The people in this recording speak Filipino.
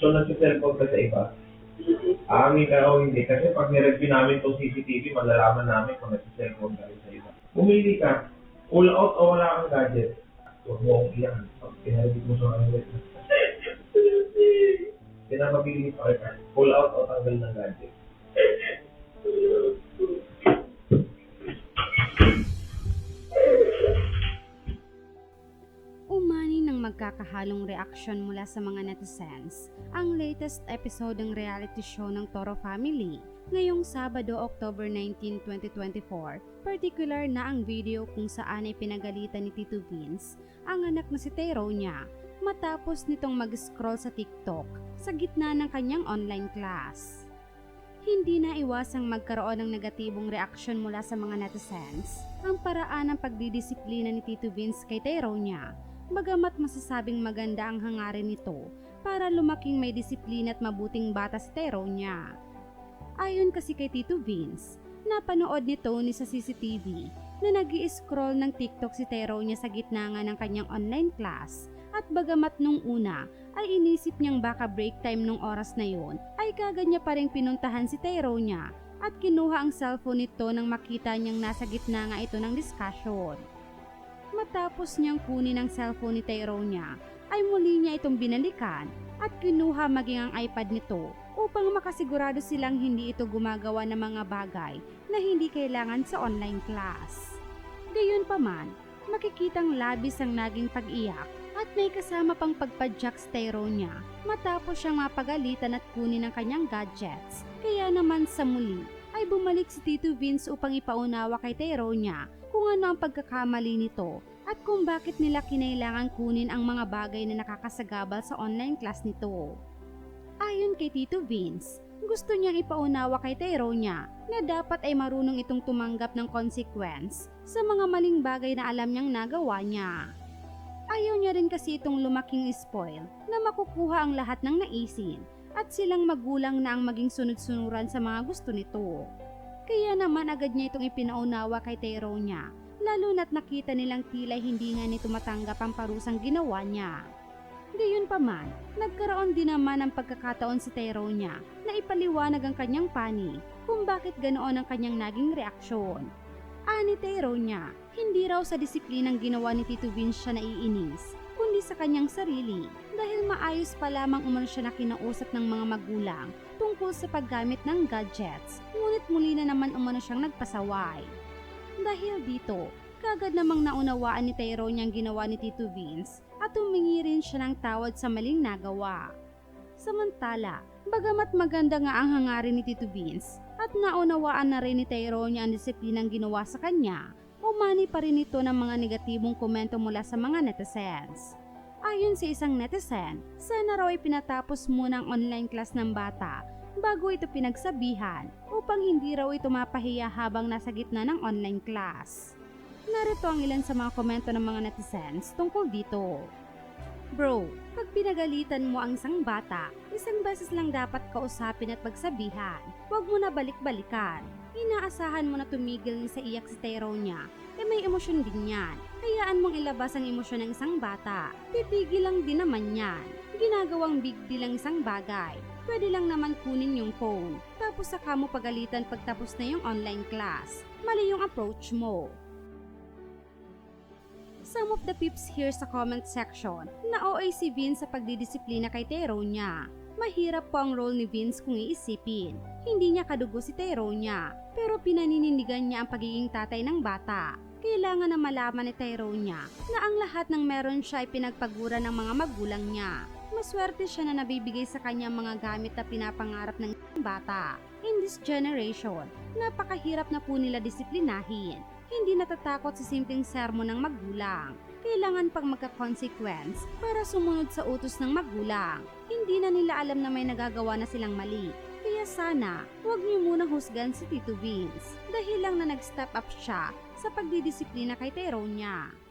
So, nagsa-cellphone ka sa iba? Aamin ka o hindi. Kasi pag nireview namin itong CCTV, malalaman namin kung nagsa-cellphone ka rin sa iba. Pumili ka. Full out o wala kang gadget. Huwag mo akong iyan. Pag pinareview mo sa kanila. Pinapapili pa kita. Full out o tanggal ng gadget. Umani ng magkakahalong reaksyon mula sa mga netizens ang latest episode ng reality show ng Toro Family ngayong Sabado, October 19, 2024. Particular na ang video kung saan ay pinagalitan ni Tito Vince ang anak na si Tero niya matapos nitong mag-scroll sa TikTok sa gitna ng kanyang online class. Hindi na iwasang magkaroon ng negatibong reaksyon mula sa mga netizens ang paraan ng pagdidisiplina ni Tito Vince kay Tero niya Bagamat masasabing maganda ang hangarin nito para lumaking may disiplina at mabuting bata si Tero niya. Ayon kasi kay Tito Vince, napanood ni sa CCTV na nag scroll ng TikTok si Tero niya sa gitna nga ng kanyang online class at bagamat nung una ay inisip niyang baka break time nung oras na yon ay kagad niya pa rin pinuntahan si Tero niya at kinuha ang cellphone nito nang makita niyang nasa gitna nga ito ng discussion. Matapos niyang kunin ang cellphone ni Tyrone ay muli niya itong binalikan at kinuha maging ang iPad nito upang makasigurado silang hindi ito gumagawa ng mga bagay na hindi kailangan sa online class. Gayunpaman, makikitang labis ang naging pag-iyak at may kasama pang pagpadyak sa Tyrone matapos siyang mapagalitan at kunin ang kanyang gadgets. Kaya naman sa muli ay bumalik si Tito Vince upang ipaunawa kay Tyrone kung ano ang pagkakamali nito at kung bakit nila kinailangan kunin ang mga bagay na nakakasagabal sa online class nito. Ayon kay Tito Vince, gusto niyang ipaunawa kay Tero niya na dapat ay marunong itong tumanggap ng consequence sa mga maling bagay na alam niyang nagawa niya. Ayaw niya rin kasi itong lumaking spoil na makukuha ang lahat ng naisin at silang magulang na ang maging sunod-sunuran sa mga gusto nito. Kaya naman agad niya itong ipinaunawa kay Tero niya, lalo na't nakita nilang tila hindi nga nito matanggap ang parusang ginawa niya. Gayon pa man, nagkaroon din naman ng pagkakataon si Tero niya na ipaliwanag ang kanyang panig kung bakit ganoon ang kanyang naging reaksyon. Ani Tero niya, hindi raw sa disiplinang ginawa ni Tito Vince siya naiinis, kundi sa kanyang sarili dahil maayos pa lamang umano siya na kinausap ng mga magulang tungkol sa paggamit ng gadgets, ngunit muli na naman umano siyang nagpasaway. Dahil dito, kagad namang naunawaan ni Tyrone ang ginawa ni Tito Vince at humingi rin siya ng tawad sa maling nagawa. Samantala, bagamat maganda nga ang hangarin ni Tito Vince at naunawaan na rin ni Tyrone ang disiplinang ginawa sa kanya, umani pa rin ito ng mga negatibong komento mula sa mga netizens. Ayon sa isang netizen, sana raw ay pinatapos muna ang online class ng bata bago ito pinagsabihan upang hindi raw ito mapahiya habang nasa gitna ng online class. Narito ang ilan sa mga komento ng mga netizens tungkol dito. Bro, pag pinagalitan mo ang isang bata, isang beses lang dapat kausapin at pagsabihan. Huwag mo na balik-balikan. Inaasahan mo na tumigil sa iyak si Tero niya eh may emosyon din yan. Hayaan mong ilabas ang emosyon ng isang bata. Titigil lang din naman yan. Ginagawang big deal ang isang bagay. Pwede lang naman kunin yung phone. Tapos saka mo pagalitan pagtapos na yung online class. Mali yung approach mo. Some of the peeps here sa comment section na OA si Vince sa pagdidisiplina kay Tero niya. Mahirap po ang role ni Vince kung iisipin. Hindi niya kadugo si Tero niya, pero pinaninindigan niya ang pagiging tatay ng bata. Kailangan na malaman ni Tero niya na ang lahat ng meron siya ay pinagpagura ng mga magulang niya. Maswerte siya na nabibigay sa kanya mga gamit na pinapangarap ng bata. In this generation, napakahirap na po nila disiplinahin. Hindi natatakot sa simpleng sermon ng magulang kailangan pang magka-consequence para sumunod sa utos ng magulang. Hindi na nila alam na may nagagawa na silang mali. Kaya sana, huwag niyo muna husgan si Tito Vince dahil lang na nag-step up siya sa pagdidisiplina kay Tyrone niya.